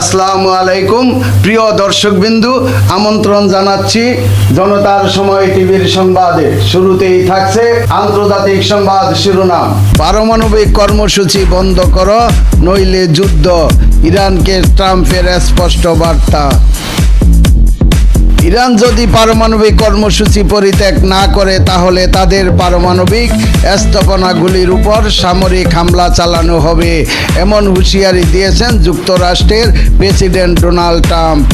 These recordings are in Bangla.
আসসালামু আলাইকুম। প্রিয় দর্শকবিন্দু, আমন্ত্রণ জানাচ্ছি জনতার সময় টিভির সংবাদে। শুরুতেই থাকছে আন্তর্জাতিক সংবাদ শিরোনাম। পারমাণবিক কর্মসূচি বন্ধ করো, নইলে যুদ্ধ। ইরানকে ট্রাম্পের স্পষ্ট বার্তা। ইরান যদি পারমাণবিক কর্মসূচি পরিত্যাগ না করে, তাহলে তাদের পারমাণবিক স্থাপনাগুলির উপর সামরিক হামলা চালানো হবে, এমন হুঁশিয়ারি দিয়েছেন যুক্তরাষ্ট্রের প্রেসিডেন্ট ডোনাল্ড ট্রাম্প।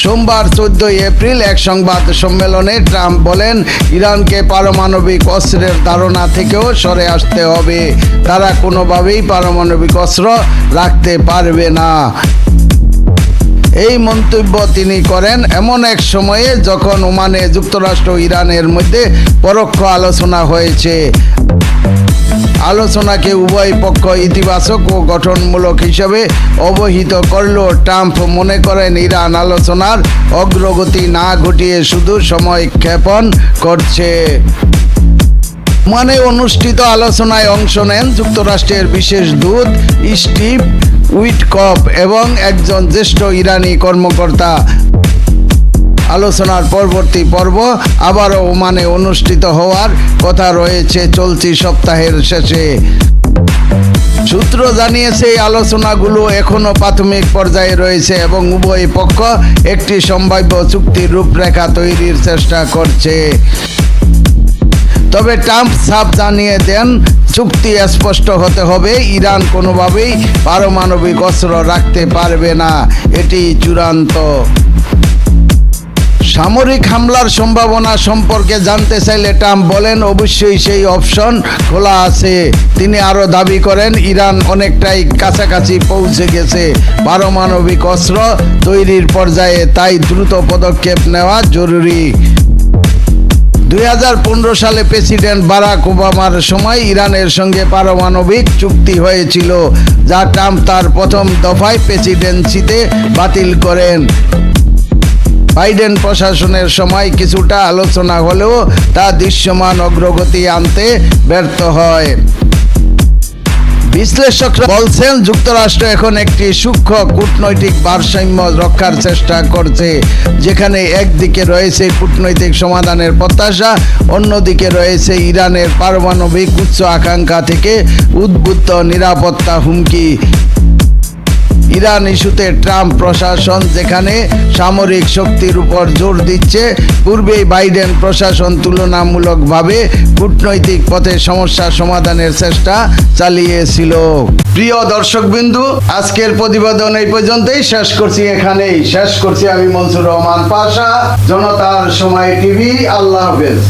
সোমবার চোদ্দই এপ্রিল এক সংবাদ সম্মেলনে ট্রাম্প বলেন, ইরানকে পারমাণবিক অস্ত্রের ধারণা থেকেও সরে আসতে হবে। তারা কোনোভাবেই পারমাণবিক অস্ত্র রাখতে পারবে না। এই মন্তব্য তিনি করেন এমন এক সময়ে যখন ওমানে যুক্তরাষ্ট্র ইরানের মধ্যে পরোক্ষ আলোচনা হয়েছে। আলোচনাকে উভয় পক্ষ ইতিবাচক ও গঠনমূলক হিসেবে অবহিত করলেও ট্রাম্প মনে করেন ইরান আলোচনার অগ্রগতি না ঘটিয়ে শুধু সময় ক্ষেপণ করছে। মানে অনুষ্ঠিত আলোচনায় অংশ নেন যুক্তরাষ্ট্রের বিশেষ দূত স্টিভ উইটকপ এবং একজন জ্যেষ্ঠ ইরানি কর্মকর্তা। আলোচনার পরবর্তী পর্ব আবারও ওমানে অনুষ্ঠিত হওয়ার কথা রয়েছে চলতি সপ্তাহের শেষে। সূত্র জানিয়েছে, এই আলোচনাগুলো এখনও প্রাথমিক পর্যায়ে রয়েছে এবং উভয় পক্ষ একটি সম্ভাব্য চুক্তির রূপরেখা তৈরির চেষ্টা করছে। তবে ট্রাম্প সাফ জানিয়ে দেন চুক্তি স্পষ্ট হতে হবে। ইরান কোনোভাবেই পারমাণবিক অস্ত্র রাখতে পারবে না। এটি চূড়ান্ত। সামরিক হামলার সম্ভাবনা সম্পর্কে জানতে চাইলে ট্রাম্প বলেন, অবশ্যই সেই অপশন খোলা আছে। তিনি আরও দাবি করেন, ইরান অনেকটাই কাছাকাছি পৌঁছে গেছে। পারমাণবিক অস্ত্র তৈরির পর্যায়ে তাই দ্রুত পদক্ষেপ নেওয়া জরুরি। দু হাজার পনেরো সালে প্রেসিডেন্ট বারাক ওবামার সময় ইরানের সঙ্গে পারমাণবিক চুক্তি হয়েছিল, যা ট্রাম্প তার প্রথম দফায় প্রেসিডেন্সিতে বাতিল করেন। বাইডেন প্রশাসনের সময় কিছুটা আলোচনা হলেও তা দৃশ্যমান অগ্রগতি আনতে ব্যর্থ হয়। বিশ্লেষকরা বলছেন, যুক্তরাষ্ট্র এখন একটি সূক্ষ্ম কূটনৈতিক ভারসাম্য রক্ষার চেষ্টা করছে, যেখানে একদিকে রয়েছে কূটনৈতিক সমাধানের প্রত্যাশা, অন্যদিকে রয়েছে ইরানের পারমাণবিক উচ্চ আকাঙ্ক্ষা থেকে উদ্বুদ্ধ নিরাপত্তা হুমকি। ইরান ইস্যুতে ট্রাম্প প্রশাসন যেখানে সামরিক শক্তির উপর জোর দিচ্ছে, পূর্বেই বাইডেন প্রশাসন তুলনামূলকভাবে কূটনৈতিক পথে সমস্যা সমাধানের চেষ্টা চালিয়েছিল। প্রিয় দর্শকবিন্দু, আজকের প্রতিবেদন এই পর্যন্তই। শেষ করছি এখানেই। শেষ করছি আমি মনসুর রহমান পাশা, জনতার সময় টিভি। আল্লাহ হাফেজ।